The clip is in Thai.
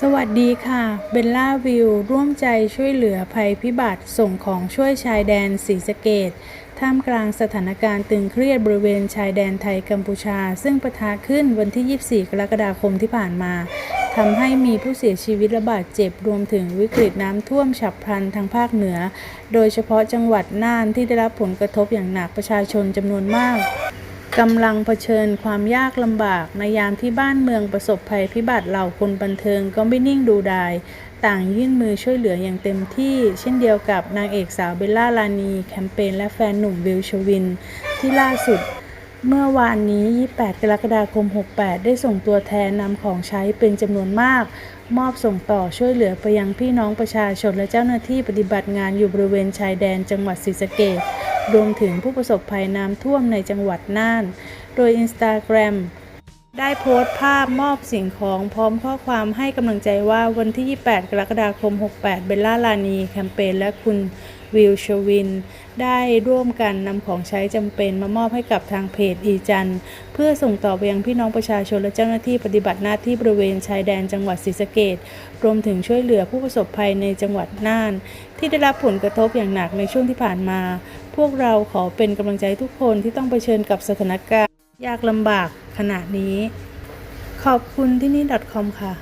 สวัสดีค่ะ เบลล่าวิว ร่วมใจช่วยเหลือภัยพิบัติ ส่งของช่วยชายแดนศรีสะเกดท่ามกลางสถานการณ์ตึงเครียดบริเวณชายแดนไทยกัมพูชา ซึ่งประทะขึ้นวันที่ 24 กรกฎาคมที่ผ่านมาทำให้มีผู้เสียชีวิตและบาดเจ็บรวมถึงวิกฤตน้ำท่วมฉับพลันทางภาคเหนือ โดยเฉพาะจังหวัดน่านที่ได้รับผลกระทบอย่างหนักประชาชนจำนวนมาก กำลังเผชิญความยากลำบากในยามที่บ้านเมืองประสบภัยพิบัติเหล่าคนบันเทิงก็ไม่นิ่งดูดาย ต่างยื่นมือช่วยเหลืออย่างเต็มที่ เช่นเดียวกับนางเอกสาวเบลล่าลานีแคมเปญและแฟนหนุ่มวิลชวิน ที่ล่าสุด เมื่อวานนี้ 28 กรกฎาคม 68 ได้ส่งตัวแทนนำของใช้เป็นจำนวนมาก มอบส่งต่อช่วยเหลือไปยังพี่น้องประชาชนและเจ้าหน้าที่ปฏิบัติงานอยู่บริเวณชายแดนจังหวัดศรีสะเกษ รวมถึงผู้ประสบภัยน้ำท่วมในจังหวัดน่าน โดย Instagram ได้โพสต์ภาพมอบสิ่งของพร้อมข้อความให้กำลังใจว่าวันที่ 28 กรกฎาคม 68 เบลล่าลานี แคมเปญและคุณวิลชวิน ได้ร่วมกันนำของใช้จำเป็นมามอบให้กับทางเพจอีจัน เพื่อส่งต่อไปยังพี่น้องประชาชนและเจ้าหน้าที่ปฏิบัติหน้าที่บริเวณชายแดนจังหวัดศรีสะเกษรวมถึงช่วยเหลือผู้ประสบภัยในจังหวัดน่าน ที่ได้รับผลกระทบอย่างหนักในช่วงที่ผ่านมา พวกเราขอเป็นกำลังใจทุกคนที่ต้องเผชิญกับสถานการณ์ ยากลำบากขณะนี้ ขอบคุณที่นี่ .com ค่ะ